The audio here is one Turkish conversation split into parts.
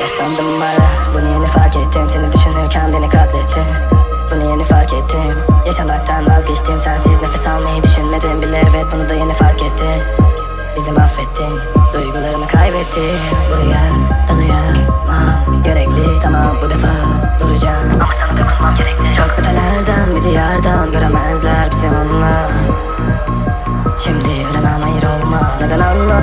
Yaşlandım ara Bunu yeni fark ettim. Seni düşünürken beni katlettin Bunu yeni fark ettim. Yaşamaktan vazgeçtim. Sensiz nefes almayı düşünmedim bile Evet bunu da yeni fark ettim Bizi mahvettin. Duygularımı kaybettim Buraya dalayamam Gerekli. Tamam bu defa duracağım. Ama sana dokunmam gerekli. Çok ötelerden bir diyardan Göremezler bizi onunla. Şimdi ölemem hayır olma. Neden anla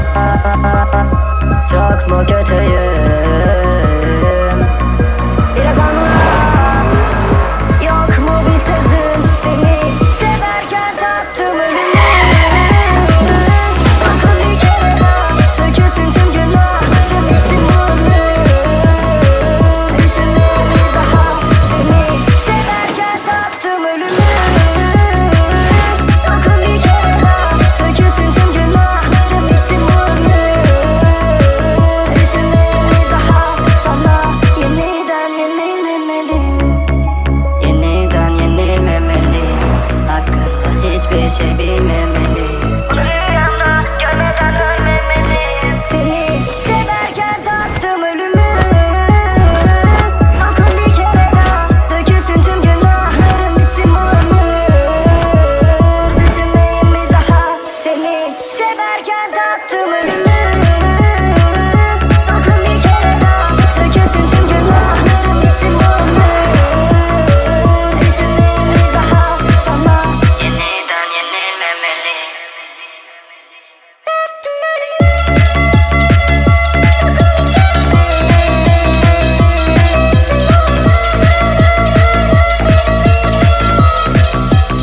giderken tattım ölüm